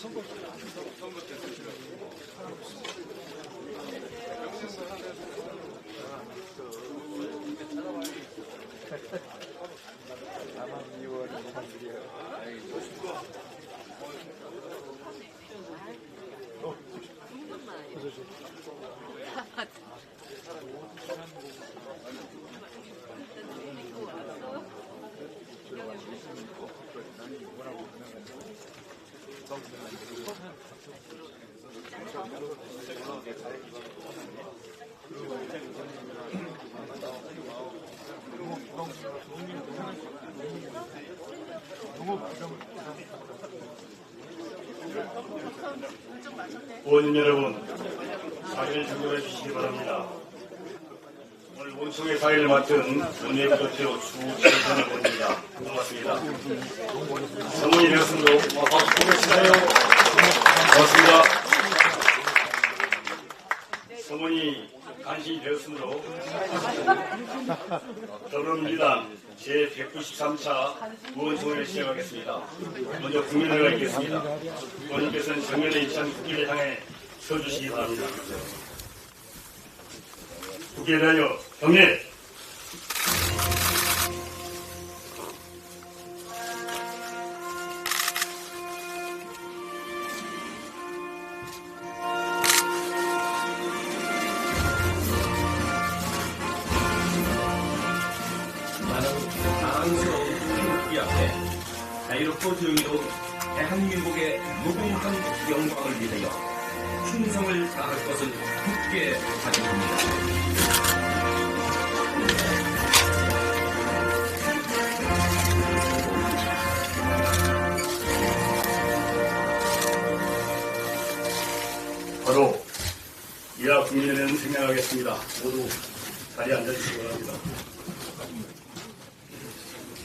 선거 선거 때 쓰시라고. 영생을 하면서 의원님 여러분, 자리를 정돈해 주시기 바랍니다. 오늘 원총회 사회를 맡은 원내부대표 주진선을 보입니다. 고맙습니다. 성원이 되었으므로 박수 보내시나요? 고맙습니다. 성원이 간신히 되었으므로 더불어민주당 제193차 의원총회를 시작하겠습니다. 먼저 국민회가 있겠습니다. 의원님께서는 위치한 국기를 향해 서주시기 바랍니다. 국기에 대하여 경례! 당스러운 태극기 앞에 자유롭고 조용히도 대한민국의 무궁한 영광을 위하여 충성을 다할 것을 굳게 다짐합니다. 바로 이하 국민회는 생략하겠습니다. 모두 자리에 앉아주시기 바랍니다.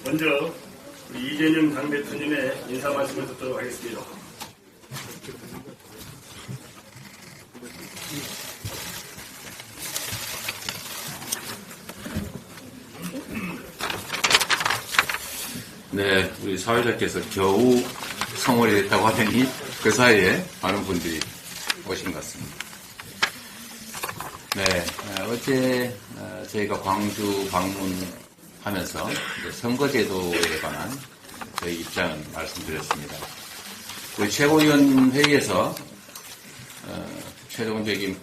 먼저 우리 이재명 당 대표님의 인사 말씀을 듣도록 하겠습니다. 네, 우리 사회자께서 겨우 성월이 됐다고 하더니 그 사이에 많은 분들이 오신 것 같습니다. 네, 어, 어제 어, 저희가 광주 방문 하면서 선거제도에 관한 저희 입장을 말씀드렸습니다. 우리 최고위원 회의에서 어, 최종적인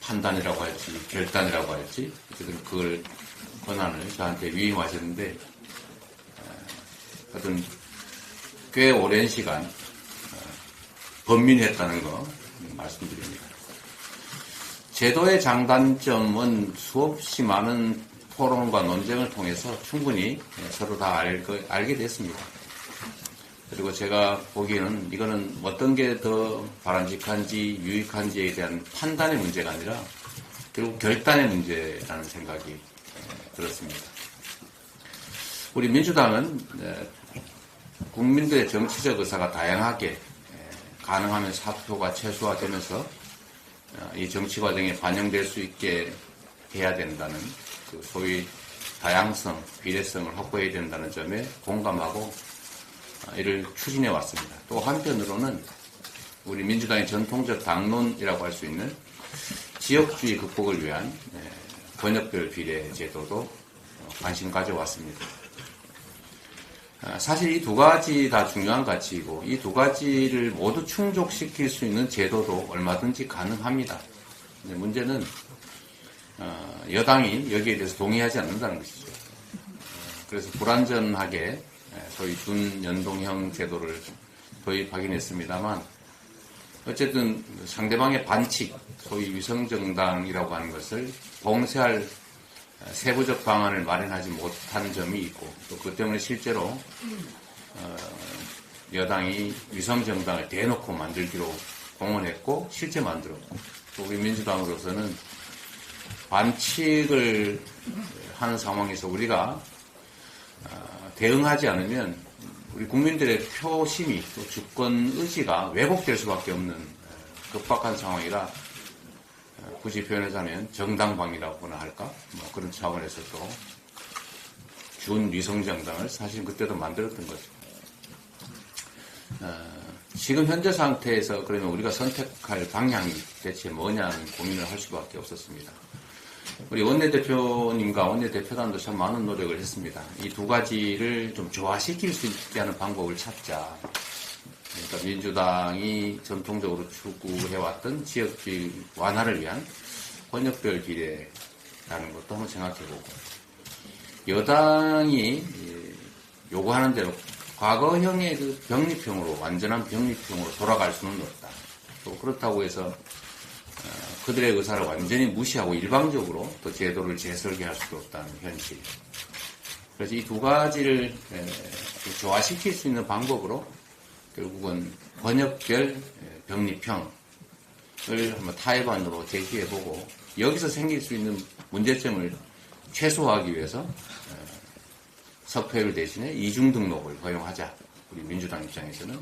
판단이라고 할지 결단이라고 할지 어쨌든 그걸 권한을 저한테 위임하셨는데 하여튼 꽤 오랜 시간 어, 번민했다는 거 말씀드립니다. 제도의 장단점은 수없이 많은 토론과 논쟁을 통해서 충분히 서로 다 알, 알게 됐습니다. 그리고 제가 보기에는 이거는 어떤 게 더 바람직한지 유익한지에 대한 판단의 문제가 아니라 결국 결단의 문제라는 생각이 에, 들었습니다. 우리 민주당은 에, 국민들의 정치적 의사가 다양하게 에, 가능하면 사표가 최소화되면서 어, 이 정치 과정에 반영될 수 있게 해야 된다는 그 소위 다양성, 비례성을 확보해야 된다는 점에 공감하고 어, 이를 추진해 왔습니다. 또 한편으로는 우리 민주당의 전통적 당론이라고 할 수 있는 지역주의 극복을 위한 에, 권역별 비례 제도도 어, 관심 가져왔습니다. 아, 사실 이 두 가지 다 중요한 가치이고 이 두 가지를 모두 충족시킬 수 있는 제도도 얼마든지 가능합니다. 문제는 어, 여당이 여기에 대해서 동의하지 않는다는 것이죠. 어, 그래서 불완전하게 에, 소위 준연동형 제도를 도입하긴 했습니다만 어쨌든 상대방의 반칙, 소위 위성정당이라고 하는 것을 봉쇄할 세부적 방안을 마련하지 못한 점이 있고 또 그 때문에 실제로 어, 여당이 위성정당을 대놓고 만들기로 공언했고 실제 만들었고 또 우리 민주당으로서는 반칙을 하는 상황에서 우리가 어, 대응하지 않으면 우리 국민들의 표심이 또 주권 의지가 왜곡될 수밖에 없는 어, 급박한 상황이라 어, 굳이 표현하자면 정당방위라고나 할까 뭐 그런 차원에서 또 준위성정당을 사실 그때도 만들었던 거죠. 어, 지금 현재 상태에서 그러면 우리가 선택할 방향이 대체 뭐냐는 고민을 할 수밖에 없었습니다. 우리 원내대표님과 원내대표단도 참 많은 노력을 했습니다. 이 두 가지를 좀 조화시킬 수 있게 하는 방법을 찾자. 그러니까 민주당이 전통적으로 추구해왔던 지역주의 완화를 위한 권역별 비례라는 것도 한번 생각해보고 여당이 예, 요구하는 대로 과거형의 그 병립형으로 완전한 병립형으로 돌아갈 수는 없다. 또 그렇다고 해서 어, 그들의 의사를 완전히 무시하고 일방적으로 또 제도를 재설계할 수도 없다는 현실. 그래서 이 두 가지를 에, 조화시킬 수 있는 방법으로 결국은 번역별 에, 병립형을 한번 타협안으로 제시해보고 여기서 생길 수 있는 문제점을 최소화하기 위해서 석패율 대신에 이중 등록을 허용하자. 우리 민주당 입장에서는.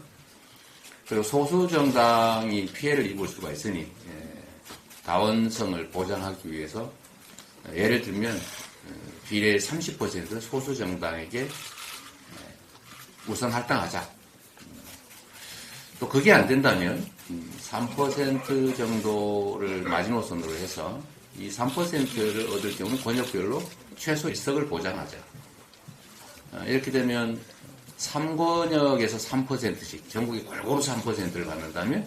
그리고 소수 정당이 피해를 입을 수가 있으니 예, 다원성을 보장하기 위해서 예, 예를 들면 어, 비례 30% 소수 정당에게 예, 우선 할당하자. 또 그게 안 된다면 음, 3% 정도를 마지노선으로 해서 이 3%를 얻을 경우 권역별로 최소 1석을 보장하자. 어, 이렇게 되면 3권역에서 3%씩 전국이 골고루 3%를 받는다면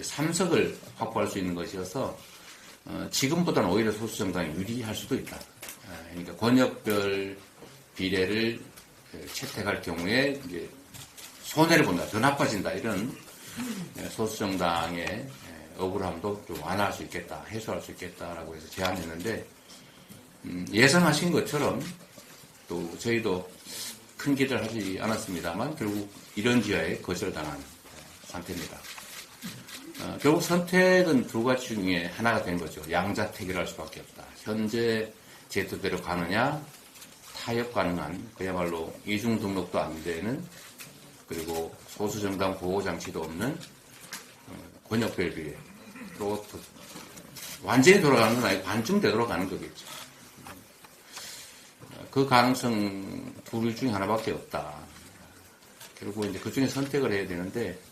3석을 확보할 수 있는 것이어서 어, 지금보다는 오히려 소수 정당이 유리할 수도 있다. 아, 그러니까 권역별 비례를 그 채택할 경우에 이제 손해를 본다, 더 나빠진다 이런 예, 소수 정당의 예, 억울함도 좀 완화할 수 있겠다, 해소할 수 있겠다라고 해서 제안했는데 음, 예상하신 것처럼 또 저희도 큰 기대를 하지 않았습니다만 결국 이런 지하에 거절 당한 상태입니다. 어, 결국 선택은 두 가지 중에 하나가 된 거죠. 양자택일할 수밖에 없다. 현재 제도대로 가느냐, 타협 가능한 그야말로 이중 등록도 안 되는 그리고 소수 정당 보호 장치도 없는 어, 권역별 비례 또 완전히 돌아가는 건 아니고 반쯤 되돌아가는 거겠죠. 그 가능성 둘 중에 하나밖에 없다. 결국 이제 그 중에 선택을 해야 되는데 어,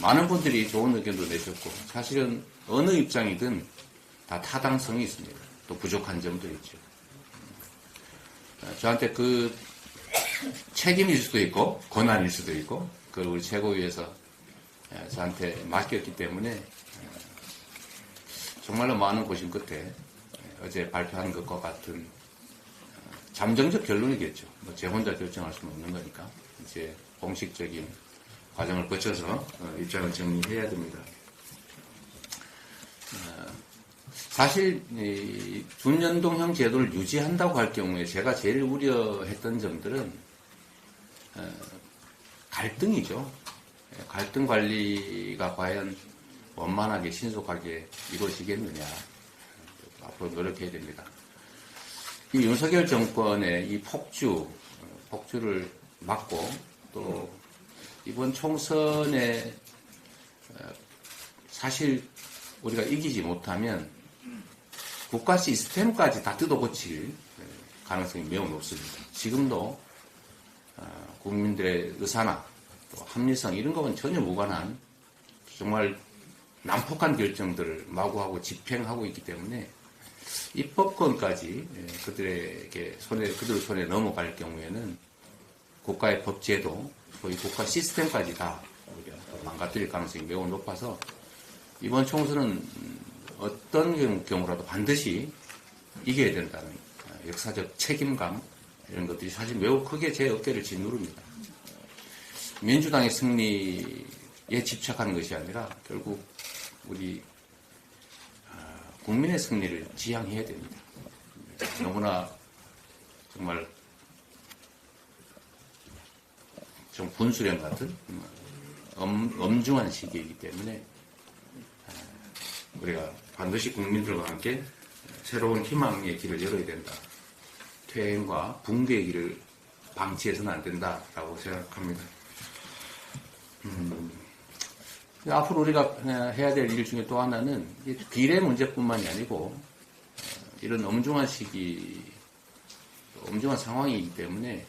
많은 분들이 좋은 의견도 내셨고 사실은 어느 입장이든 다 타당성이 있습니다. 또 부족한 점도 있죠. 어, 저한테 그 책임일 수도 있고 권한일 수도 있고 그걸 우리 최고위에서 에, 저한테 맡겼기 때문에 에, 정말로 많은 고심 끝에 에, 어제 발표한 것과 같은 잠정적 결론이겠죠. 뭐 제 혼자 결정할 수는 없는 거니까 이제 공식적인 과정을 거쳐서 어, 입장을 정리해야 됩니다. 어, 사실 이 준연동형 제도를 유지한다고 할 경우에 제가 제일 우려했던 점들은 어, 갈등이죠. 예, 갈등 관리가 과연 원만하게 신속하게 이루어지겠느냐 앞으로 노력해야 됩니다. 이 윤석열 정권의 이 폭주, 폭주를 막고 또 이번 총선에 어, 사실 우리가 이기지 못하면 국가 시스템까지 다 뜯어고칠 가능성이 매우 높습니다. 지금도 어, 국민들의 의사나 또 합리성 이런 거는 전혀 무관한 정말 난폭한 결정들을 마구하고 집행하고 있기 때문에 입법권까지 예, 그들에게 손에 그들 손에 넘어갈 경우에는 국가의 법제도 소위 국가 시스템까지 다 망가뜨릴 가능성이 매우 높아서 이번 총선은 어떤 경우라도 반드시 이겨야 된다는 역사적 책임감 이런 것들이 사실 매우 크게 제 어깨를 짓누릅니다. 민주당의 승리에 집착하는 것이 아니라 결국 우리 국민의 승리를 지향해야 됩니다. 너무나 정말 좀 분수령 같은 엄, 엄중한 시기이기 때문에 우리가 반드시 국민들과 함께 새로운 희망의 길을 열어야 된다. 퇴행과 붕괴의 길을 방치해서는 안 된다라고 생각합니다. 음, 앞으로 우리가 해야 될 일 중에 또 하나는 이 비례 문제뿐만이 아니고 어, 이런 엄중한 시기, 엄중한 상황이기 때문에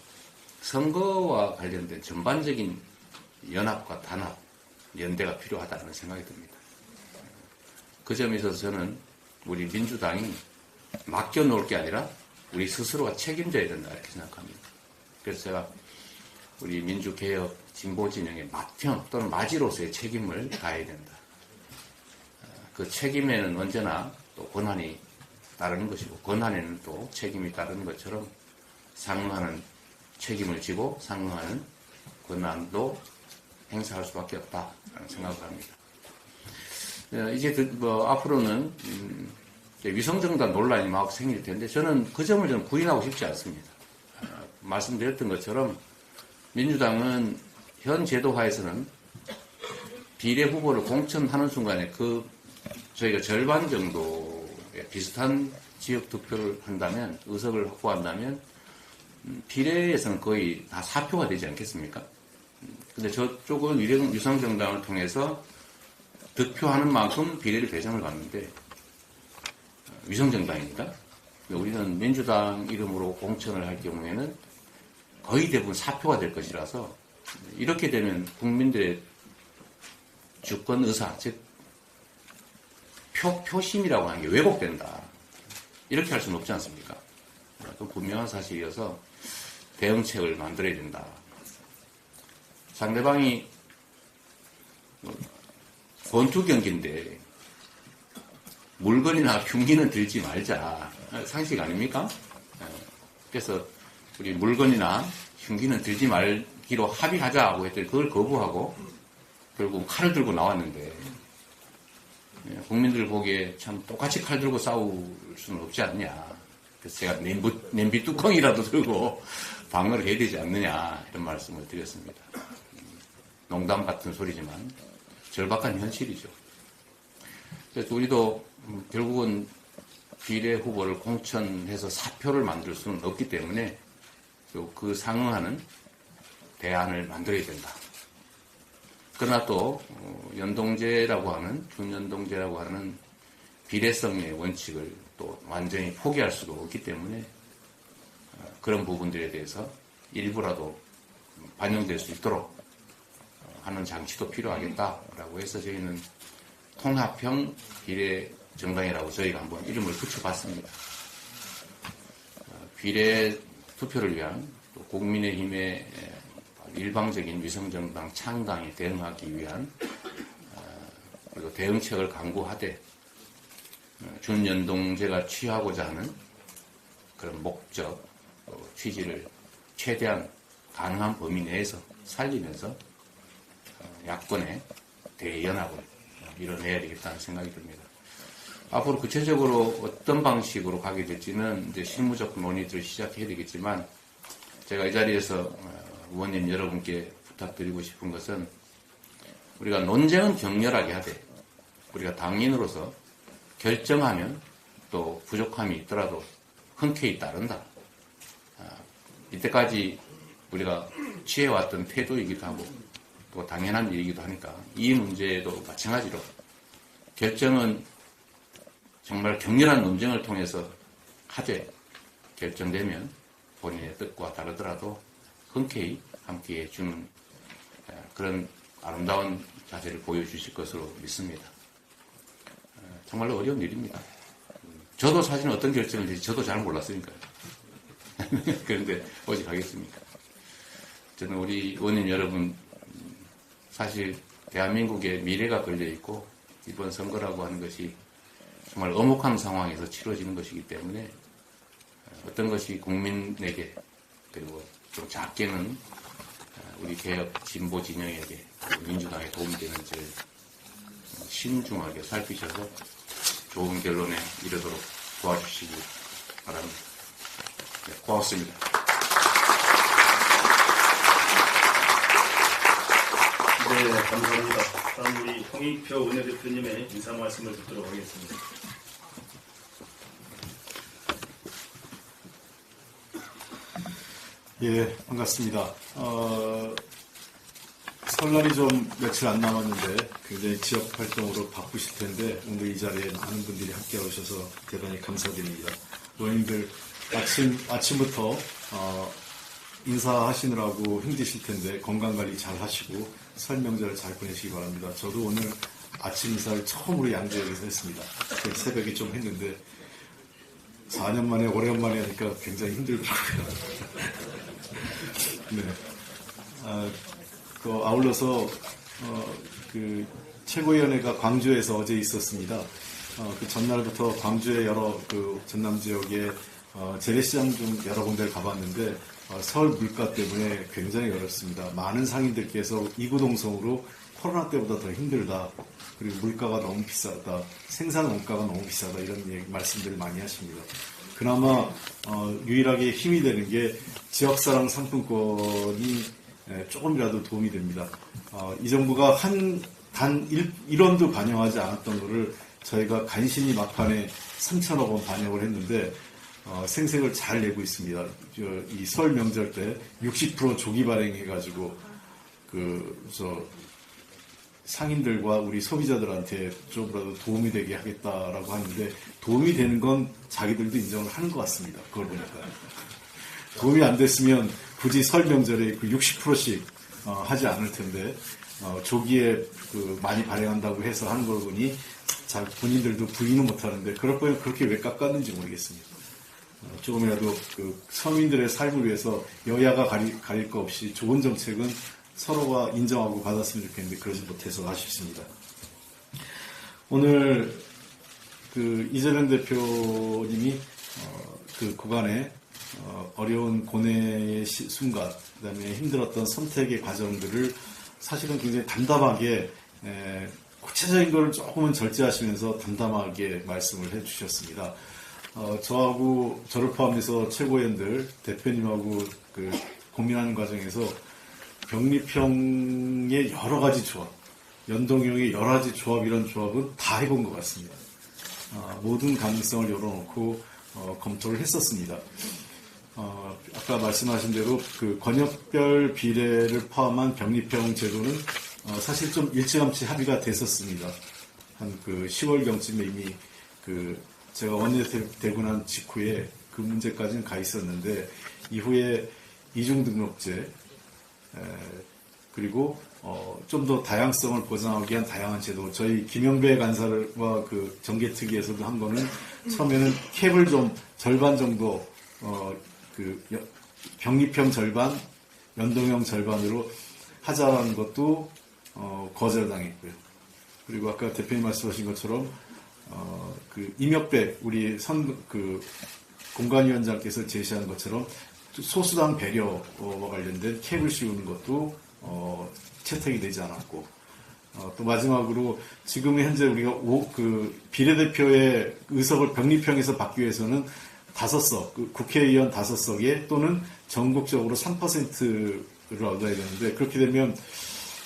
선거와 관련된 전반적인 연합과 단합, 연대가 필요하다는 생각이 듭니다. 그 점에 있어서 저는 우리 민주당이 맡겨놓을 게 아니라 우리 스스로가 책임져야 된다 이렇게 생각합니다. 그래서 제가 우리 민주개혁 진보진영의 맏형 또는 마지로서의 책임을 다해야 된다. 그 책임에는 언제나 또 권한이 따르는 것이고 권한에는 또 책임이 따르는 것처럼 상응하는 책임을 지고 상응하는 권한도 행사할 수밖에 없다라는 생각을 합니다. 어, 이제 그, 뭐 앞으로는 음, 위성정당 논란이 막 생길 텐데 저는 그 점을 좀 부인하고 싶지 않습니다. 어, 말씀드렸던 것처럼 민주당은 현 제도 하에서는 비례 후보를 공천하는 순간에 그 저희가 절반 정도의 비슷한 지역 득표를 한다면 의석을 확보한다면 음, 비례에서는 거의 다 사표가 되지 않겠습니까? 음, 근데 저쪽은 위성정당을 통해서 득표하는 만큼 비례를 배정을 받는데 어, 위성정당입니다. 우리는 민주당 이름으로 공천을 할 경우에는 거의 대부분 사표가 될 것이라서 이렇게 되면 국민들의 주권 의사, 즉 표, 표심이라고 하는 게 왜곡된다. 이렇게 할 수는 없지 않습니까? 그 분명한 사실이어서 대응책을 만들어야 된다. 상대방이 권투 경기인데 물건이나 흉기는 들지 말자. 상식 아닙니까? 예. 그래서 우리 물건이나 흉기는 들지 말기로 합의하자고 했더니 그걸 거부하고 결국 칼을 들고 나왔는데 예, 국민들 보기에 참 똑같이 칼 들고 싸울 수는 없지 않냐. 그래서 제가 냄비, 냄비 뚜껑이라도 들고 방어를 해야 되지 않느냐 이런 말씀을 드렸습니다. 음, 농담 같은 소리지만 절박한 현실이죠. 그래서 우리도 음, 결국은 비례 후보를 공천해서 사표를 만들 수는 없기 때문에 그- 그 상응하는 대안을 만들어야 된다. 그러나 또 어, 연동제라고 하는 준연동제라고 하는 비례성의 원칙을 또 완전히 포기할 수도 없기 때문에 어, 그런 부분들에 대해서 일부라도 반영될 수 있도록 어, 하는 장치도 필요하겠다라고 해서 저희는 통합형 비례 정당이라고 저희가 한번 이름을 붙여봤습니다. 어, 비례 투표를 위한 또 국민의힘의 에, 일방적인 위성정당 창당에 대응하기 위한 어, 그리고 대응책을 강구하되 어, 준연동제가 취하고자 하는 그런 목적, 또 취지를 최대한 가능한 범위 내에서 살리면서 어, 야권의 대연합을 이뤄내야 되겠다는 생각이 듭니다. 앞으로 구체적으로 어떤 방식으로 가게 될지는 이제 실무적 논의들을 시작해야 되겠지만 제가 이 자리에서 어, 의원님 여러분께 부탁드리고 싶은 것은 우리가 논쟁은 격렬하게 하되 우리가 당인으로서 결정하면 또 부족함이 있더라도 흔쾌히 따른다. 아, 이때까지 우리가 취해왔던 태도이기도 하고 또 당연한 일이기도 하니까 이 문제도 마찬가지로 결정은 정말 격렬한 논쟁을 통해서 하되 결정되면 본인의 뜻과 다르더라도 흔쾌히 함께 해 주는 에, 그런 아름다운 자세를 보여주실 것으로 믿습니다. 에, 정말로 어려운 일입니다. 음, 저도 사실 어떤 결정을 할지 저도 잘 몰랐으니까요. 그런데 오직 하겠습니까? 저는 우리 의원님 여러분 음, 사실 대한민국의 미래가 걸려 있고 이번 선거라고 하는 것이 정말 엄혹한 상황에서 치러지는 것이기 때문에 어떤 것이 국민에게 그리고 좀 작게는 우리 개혁 진보 진영에게 민주당에 도움이 되는지를 신중하게 살피셔서 좋은 결론에 이르도록 도와주시기 바랍니다. 네, 고맙습니다. 네, 감사합니다. 다음 우리 홍익표 원내대표님의 인사 말씀을 듣도록 하겠습니다. 예, 반갑습니다. 어, 설날이 좀 며칠 안 남았는데 굉장히 지역 활동으로 바쁘실 텐데 오늘 이 자리에 많은 분들이 함께 오셔서 대단히 감사드립니다. 노인들 아침, 아침부터 어, 인사하시느라고 힘드실 텐데 건강관리 잘 하시고 설 명절 잘 보내시기 바랍니다. 저도 오늘 아침 인사를 처음으로 양재역에서 했습니다. 새벽에 좀 했는데 4년 만에 오랜만에 하니까 굉장히 힘들더라고요. 네. 아, 그 아울러서 어, 그 최고위원회가 광주에서 어제 있었습니다. 어, 그 전날부터 광주의 여러 그 전남 지역의 어, 재래시장 좀 여러 군데를 가봤는데 어, 서울 물가 때문에 굉장히 어렵습니다. 많은 상인들께서 이구동성으로 코로나 때보다 더 힘들다. 그리고 물가가 너무 비싸다. 생산 원가가 너무 비싸다. 이런 얘기, 말씀들을 많이 하십니다. 그나마 어, 유일하게 힘이 되는 게 지역사랑 상품권이 에, 조금이라도 도움이 됩니다. 어, 이 정부가 한 단 1원도 반영하지 않았던 거를 저희가 간신히 막판에 3천억 원 반영을 했는데 어, 생색을 잘 내고 있습니다. 이 설 명절 때 60% 조기 발행해가지고 그저 상인들과 우리 소비자들한테 좀이라도 도움이 되게 하겠다라고 하는데 도움이 되는 건 자기들도 인정을 하는 것 같습니다. 그걸 보니까 도움이 안 됐으면 굳이 설 명절에 그 60%씩 어, 하지 않을 텐데 어, 조기에 그 많이 발행한다고 해서 하는 걸 보니 자 본인들도 부인은 못하는데 그럴 거면 그렇게 왜 깎았는지 모르겠습니다. 어, 조금이라도 그 서민들의 삶을 위해서 여야가 가리, 가릴 거 없이 좋은 정책은 서로가 인정하고 받았으면 좋겠는데 그러지 못해서 아쉽습니다. 오늘 그 이재명 대표님이 어, 그 구간에 어, 어려운 고뇌의 시- 순간, 그다음에 힘들었던 선택의 과정들을 사실은 굉장히 담담하게 에, 구체적인 걸 조금은 절제하시면서 담담하게 말씀을 해주셨습니다. 어, 저하고 저를 포함해서 최고위원들 대표님하고 그 고민하는 과정에서 병리평의 여러 가지 조합, 연동형의 여러 가지 조합 이런 조합은 다 해본 것 같습니다. 어, 모든 가능성을 열어놓고 어, 검토를 했었습니다. 어, 아까 말씀하신 대로 그 권역별 비례를 포함한 병리평 제도는 어, 사실 좀 일찌감치 합의가 됐었습니다. 한 그 10월 경쯤에 이미 그 제가 원내되고 난 직후에 그 문제까지는 가 있었는데 이후에 이중등록제 에, 그리고 어, 좀 더 다양성을 보장하기 위한 다양한 제도. 저희 김영배 간사와 그 정계특위에서도 한 거는 처음에는 캡을 좀 절반 정도 어, 그 여- 병리평 절반, 연동형 절반으로 하자라는 것도 어, 거절당했고요. 그리고 아까 대표님 말씀하신 것처럼 어, 그 임혁배 우리 선 그 공관위원장께서 제시한 것처럼 소수당 배려와 관련된 캡을 씌우는 것도 어, 채택이 되지 않았고 어, 또 마지막으로 지금 현재 우리가 오, 그 비례대표의 의석을 병리평에서 받기 위해서는 다섯 석, 그 국회의원 다섯 석에 또는 전국적으로 3%를 얻어야 되는데 그렇게 되면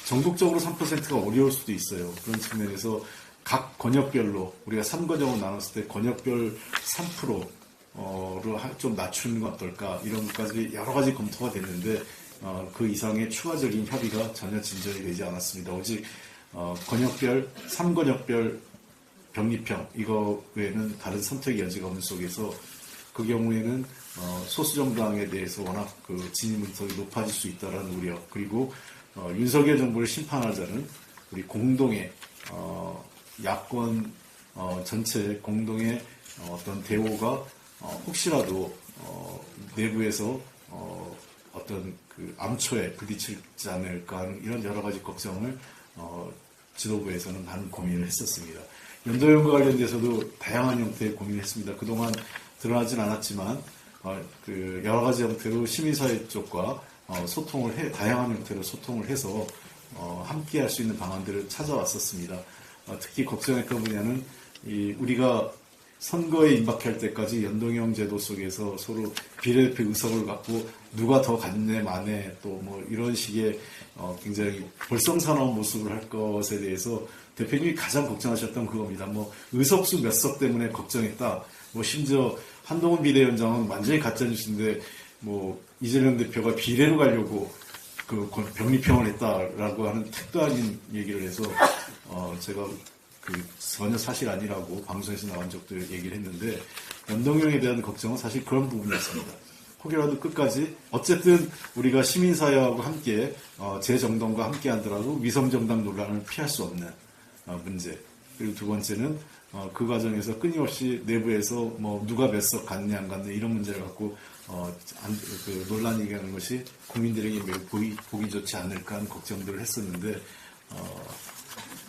전국적으로 3%가 어려울 수도 있어요. 그런 측면에서 각 권역별로 우리가 3권역으로 나눴을 때 권역별 3%로 좀 낮추는 건 어떨까 이런 것까지 여러 가지 검토가 됐는데 어, 그 이상의 추가적인 협의가 전혀 진전이 되지 않았습니다. 오직 어, 권역별 3권역별 병리평 이거 외에는 다른 선택의 여지가 없는 속에서 그 경우에는 어, 소수 정당에 대해서 워낙 그 진입 문턱이 높아질 수 있다라는 우려 그리고 어, 윤석열 정부를 심판하자는 우리 공동의 어, 야권 어, 전체 공동의 어, 어떤 대오가 어, 혹시라도 어, 내부에서 어, 어떤 그 암초에 부딪히지 않을까 하는 이런 여러 가지 걱정을 어, 지도부에서는 많은 고민을 했었습니다. 연도형과 관련돼서도 다양한 형태의 고민을 했습니다. 그동안 드러나진 않았지만 어, 그 여러 가지 형태로 시민사회 쪽과 어, 소통을 해 다양한 형태로 소통을 해서 어, 함께 할 수 있는 방안들을 찾아왔었습니다. 어, 특히 걱정했던 분야는 이 우리가 선거에 임박할 때까지 연동형 제도 속에서 서로 비례대표 의석을 갖고 누가 더 갖네 마네 또 뭐 이런 식의 어, 굉장히 볼썽사나운 모습을 할 것에 대해서 대표님이 가장 걱정하셨던 그겁니다. 뭐 의석수 몇 석 때문에 걱정했다. 뭐 심지어 한동훈 비대위원장은 완전히 가짜뉴스인데 뭐 이재명 대표가 비례로 가려고 그 병리평을 했다라고 하는 택도 아닌 얘기를 해서 어 제가 그 전혀 사실 아니라고 방송에서 나온 적도 얘기를 했는데 연동형에 대한 걱정은 사실 그런 부분이었습니다. 혹여라도 끝까지 어쨌든 우리가 시민사회하고 함께 어, 재정당과 함께 하더라도 위성정당 논란을 피할 수 없는 어, 문제 그리고 두 번째는 어, 그 과정에서 끊임없이 내부에서 뭐 누가 몇석 갔냐 안 갔냐 이런 문제를 갖고 어, 안- 그 논란이 일어나는 것이 국민들에게 매우 보기, 보기 좋지 않을까 하는 걱정들을 했었는데 어,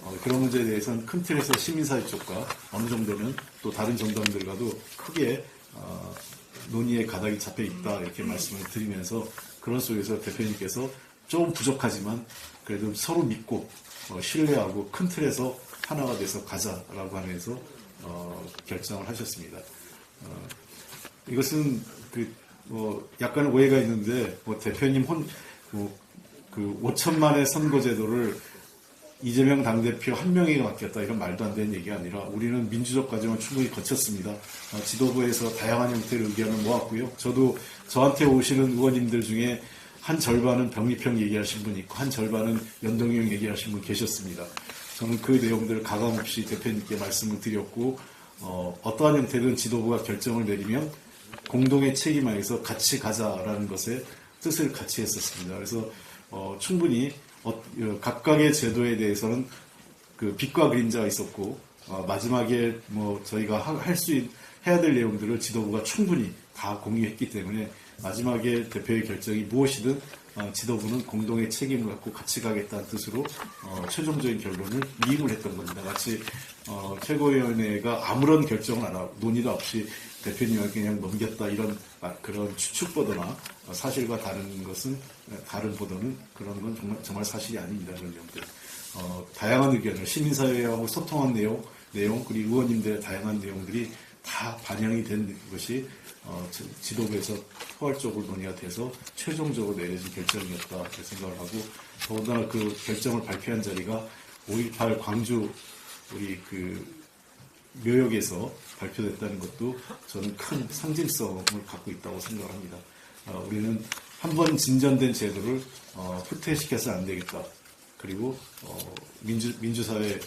어, 그런 문제에 대해서는 큰 틀에서 시민사회 쪽과 어느 정도는 또 다른 정당들과도 크게 어, 논의의 가닥이 잡혀 있다 이렇게 말씀을 드리면서 그런 속에서 대표님께서 조금 부족하지만 그래도 서로 믿고 어, 신뢰하고 큰 틀에서 하나가 돼서 가자라고 하면서 어, 결정을 하셨습니다. 어, 이것은 그, 뭐, 약간 오해가 있는데, 뭐, 대표님 혼, 뭐, 그, 5천만의 선거제도를 이재명 당대표 한 명에게 맡겼다. 이런 말도 안 되는 얘기가 아니라, 우리는 민주적 과정을 충분히 거쳤습니다. 어, 지도부에서 다양한 형태의 의견을 모았고요. 저도 저한테 오시는 의원님들 중에 한 절반은 병리평 얘기하신 분이 있고, 한 절반은 연동형 얘기하신 분 계셨습니다. 저는 그 내용들을 가감없이 대표님께 말씀을 드렸고, 어, 어떠한 형태든 지도부가 결정을 내리면 공동의 책임 하에서 같이 가자라는 것에 뜻을 같이 했었습니다. 그래서 어, 충분히 각각의 제도에 대해서는 그 빛과 그림자가 있었고 어, 마지막에 뭐 저희가 할 수 해야 될 내용들을 지도부가 충분히 다 공유했기 때문에 마지막에 대표의 결정이 무엇이든 어, 지도부는 공동의 책임을 갖고 같이 가겠다는 뜻으로 어, 최종적인 결론을 이임을 했던 겁니다. 마치 어, 최고위원회가 아무런 결정을 안 하고 논의도 없이 대표님에게 그냥 넘겼다 이런 아, 그런 추측 보도나 어, 사실과 다른 것은 어, 다른 보도는 그런 건 정말, 정말 사실이 아닙니다. 그런 내용들. 어, 다양한 의견을 시민사회하고 소통한 내용, 내용 그리고 의원님들의 다양한 내용들이 다 반영이 된 것이 어, 지- 지도부에서 포괄적으로 논의가 돼서 최종적으로 내려진 결정이었다 생각을 하고 더군다나 그 결정을 발표한 자리가 5.18 광주 우리 그 묘역에서 발표됐다는 것도 저는 큰 상징성을 갖고 있다고 생각합니다. 어, 우리는 한 번 진전된 제도를 어, 후퇴시켜서는 안 되겠다. 그리고 어, 민주 민주사회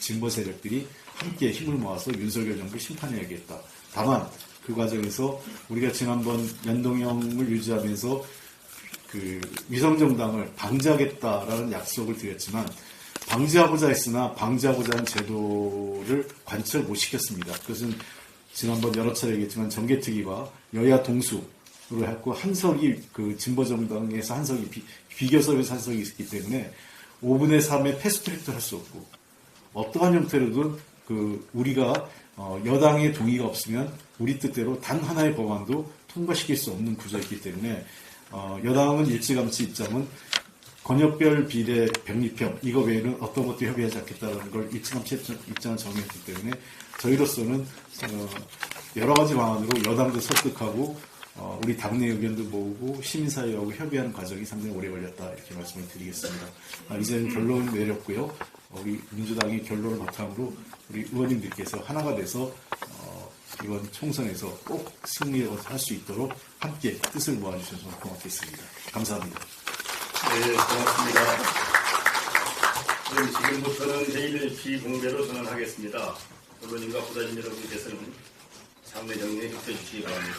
진보 세력들이 함께 힘을 모아서 윤석열 정부 심판해야겠다. 다만 그 과정에서 우리가 지난번 연동형을 유지하면서 그 위성정당을 방지하겠다라는 약속을 드렸지만 방지하고자 했으나 방지하고자 하는 제도를 관철 못 시켰습니다. 그것은 지난번 여러 차례 얘기했지만 정개특위와 여야 동수로 했고 한석이 그 진보정당에서 한석이 비, 비교섭에서 한석이 있기 때문에 5분의 3의 패스트트랙도 할 수 없고 어떠한 형태로든 그 우리가 어, 여당의 동의가 없으면 우리 뜻대로 단 하나의 법안도 통과시킬 수 없는 구조였기 때문에 어, 여당은 일찌감치 입장은 권역별 비례 병리평 이거 외에는 어떤 것도 협의하지 않겠다는 걸 일찌감치 입장- 입장을 정했기 때문에 저희로서는 어, 여러 가지 방안으로 여당도 설득하고 어, 우리 당내 의견도 모으고 시민사회하고 협의하는 과정이 상당히 오래 걸렸다 이렇게 말씀을 드리겠습니다. 아, 이제는 결론을 내렸고요. 어, 우리 민주당이 결론을 바탕으로 우리 의원님들께서 하나가 돼서 어, 이번 총선에서 꼭 승리할 수 있도록 함께 뜻을 모아주셔서 고맙겠습니다. 감사합니다. 네, 고맙습니다. 지금부터는 회의를 비공개로 전환하겠습니다. 언론인과 후다진 여러분께서는 장례 정리에 협조해 주시기 바랍니다.